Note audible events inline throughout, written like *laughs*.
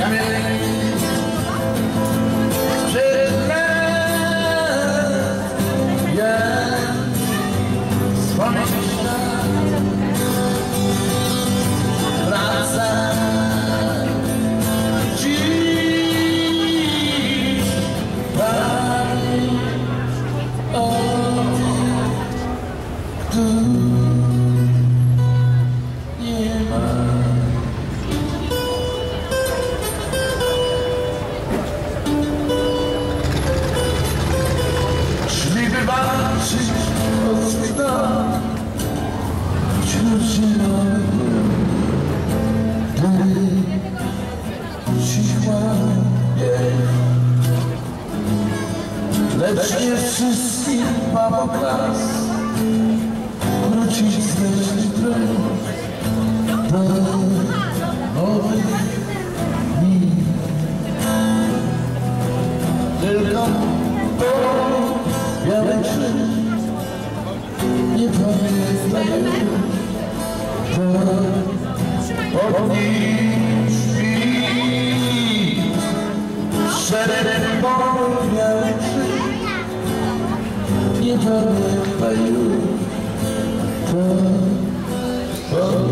Jak Lecz nie wszystkim mam okaz Wrócić z drogą Do nowych dni Tylko to białe krzyż Nie pamięta już To pod nim śpi Szereg Nie pamięta już To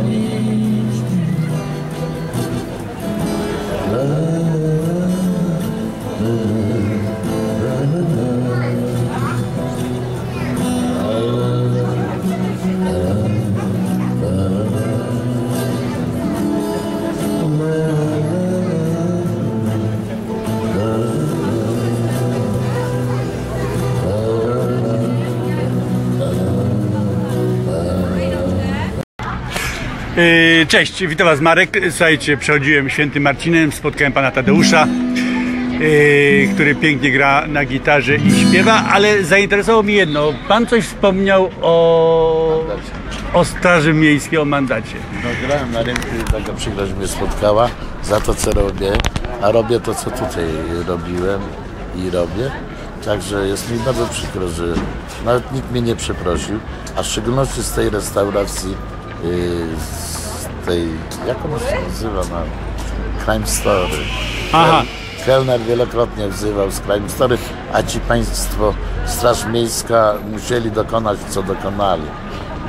Cześć, witam Was Marek. Słuchajcie, przechodziłem świętym Marcinem, spotkałem pana Tadeusza, yy, który pięknie gra na gitarze i śpiewa, ale zainteresowało mnie jedno. Pan coś wspomniał o, o Straży Miejskiej, o mandacie. No, grałem na rynku i taka przykrość mnie spotkała za to, co robię, a robię to, co tutaj robiłem i robię. Także jest mi bardzo przykro, że nawet nikt mnie nie przeprosił, a w szczególności z tej restauracji, z tej, jak ona się nazywa, na Crime Story. Aha. Kelner wielokrotnie wzywał z Crime Story, a ci państwo, Straż Miejska musieli dokonać, co dokonali.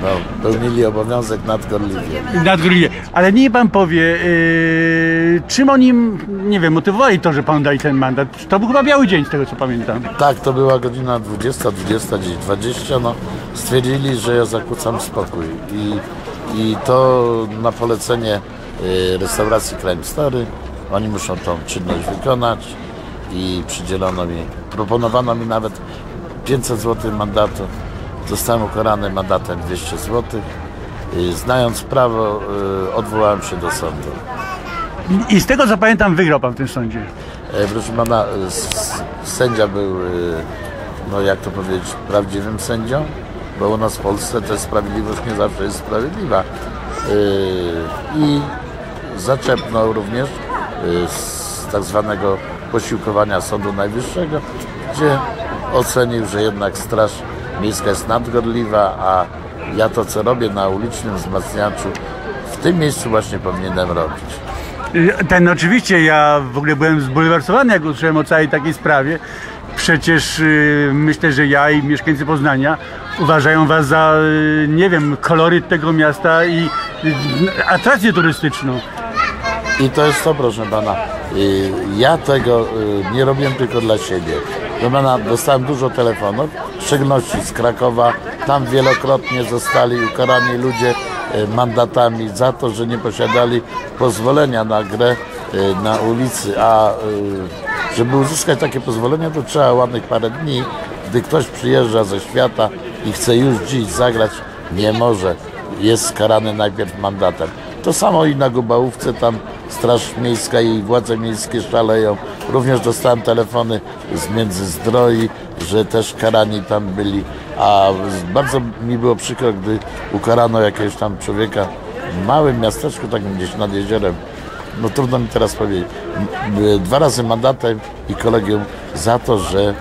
No, pełnili obowiązek nadgorliwie. Nadgórnie. Ale niech pan powie, yy, czym oni, nie wiem, motywowali to, że panu dali ten mandat? To był chyba biały dzień, z tego co pamiętam. Tak, to była godzina 20, 20, gdzieś 20. No, stwierdzili, że ja zakłócam spokój. I, i to na polecenie y, restauracji Crime Story. Oni muszą tą czynność wykonać i przydzielono mi, proponowano mi nawet 500 zł mandatu. Zostałem ukarany mandatem 200 zł. Y, Znając prawo, y, odwołałem się do sądu. I z tego co pamiętam, wygrał pan w tym sądzie. E, Proszę pana, sędzia był, no jak to powiedzieć, prawdziwym sędzią, bo u nas w Polsce też sprawiedliwość nie zawsze jest sprawiedliwa. E, I zaczepnął również e, z tak zwanego posiłkowania Sądu Najwyższego, gdzie ocenił, że jednak Straż Miejska jest nadgorliwa, a ja to, co robię na ulicznym wzmacniaczu, w tym miejscu właśnie powinienem robić. Ten oczywiście, ja w ogóle byłem zbulwersowany, jak usłyszałem o całej takiej sprawie. Przecież y, myślę, że ja i mieszkańcy Poznania uważają was za, y, nie wiem, koloryt tego miasta i y, atrakcję turystyczną. I to jest to, proszę pana. Ja tego nie robię tylko dla siebie. Pana, dostałem dużo telefonów, w szczególności z Krakowa. Tam wielokrotnie zostali ukarani ludzie mandatami za to, że nie posiadali pozwolenia na grę na ulicy, a żeby uzyskać takie pozwolenie, to trzeba ładnych parę dni. Gdy ktoś przyjeżdża ze świata i chce już dziś zagrać, nie może. Jest skarany najpierw mandatem. To samo i na Gubałówce, tam Straż Miejska i władze miejskie szaleją. Również dostałem telefony z Międzyzdroi, że też karani tam byli. A bardzo mi było przykro, gdy ukarano jakiegoś tam człowieka w małym miasteczku, takim gdzieś nad jeziorem. No trudno mi teraz powiedzieć. M- Dwa razy mandatem i kolegium za to, że e,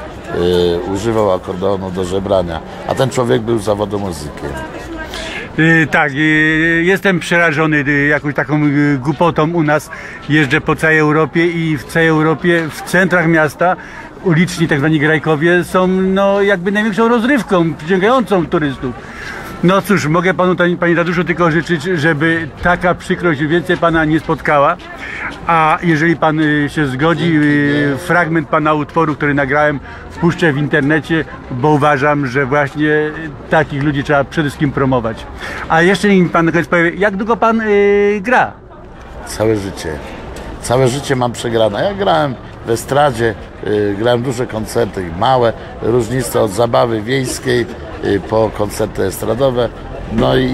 używał akordeonu do żebrania. A ten człowiek był zawodu muzykiem. Y, Tak, y, jestem przerażony y, jakąś taką y, głupotą u nas. Jeżdżę po całej Europie i w całej Europie, w centrach miasta, uliczni tak zwani grajkowie są no, jakby największą rozrywką przyciągającą turystów. No cóż, mogę panu, panie Taduszu, tylko życzyć, żeby taka przykrość więcej pana nie spotkała. A jeżeli pan y, się zgodzi, y, fragment pana utworu, który nagrałem, wpuszczę w internecie, bo uważam, że właśnie takich ludzi trzeba przede wszystkim promować. A jeszcze mi pan na koniec powie, jak długo pan y, gra? Całe życie. Całe życie mam przegrane. Ja grałem w estradzie, y, grałem duże koncerty, małe, różnice od zabawy wiejskiej po koncerty estradowe. No i,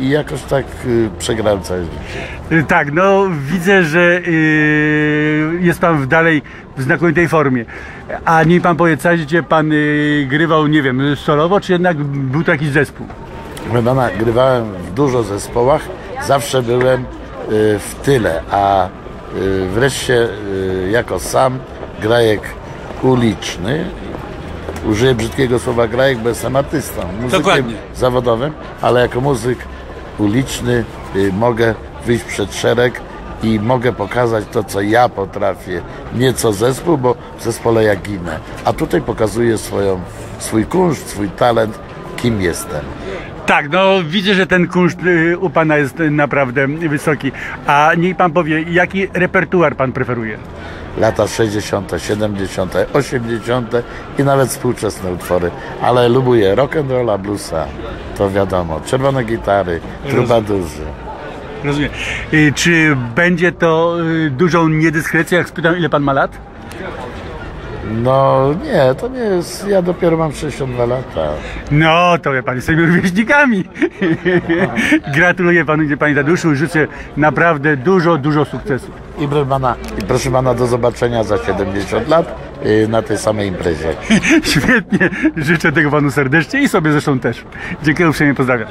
i jakoś tak y, przegrałem całe życie. Y, Tak, no widzę, że y, jest pan w dalej w znakomitej formie. A niech pan powie, całe życie pan y, grywał, nie wiem, solowo, czy jednak był to jakiś zespół? Proszę pana, grywałem w dużo zespołach, zawsze byłem y, w tyle, a y, wreszcie y, jako sam grajek uliczny, użyję brzydkiego słowa grajek, bo jestem artystą, muzykiem Dokładnie. zawodowym, ale jako muzyk uliczny y, mogę wyjść przed szereg i mogę pokazać to, co ja potrafię, nie co zespół, bo w zespole ja ginę. A tutaj pokazuję swoją, swój kunszt, swój talent, kim jestem. Tak, no widzę, że ten kunszt y, u pana jest naprawdę wysoki. A niech pan powie, jaki repertuar pan preferuje? lata 60., 70., 80. i nawet współczesne utwory, ale lubuję rock'n'rolla, bluesa, to wiadomo, czerwone gitary, trubadurzy. Rozumiem. Y, Czy będzie to y, dużą niedyskrecją, jak spytam, ile pan ma lat? No nie, to nie jest, ja dopiero mam 62 lata. No, to wie pan, jesteśmy rówieśnikami. *laughs* Gratuluję panu, panie Taduszu, życzę naprawdę dużo, dużo sukcesów. I proszę pana, i proszę pana do zobaczenia za 70 lat y, na tej samej imprezie. *laughs* Świetnie, życzę tego panu serdecznie i sobie zresztą też. Dziękuję uprzejmie, pozdrawiam.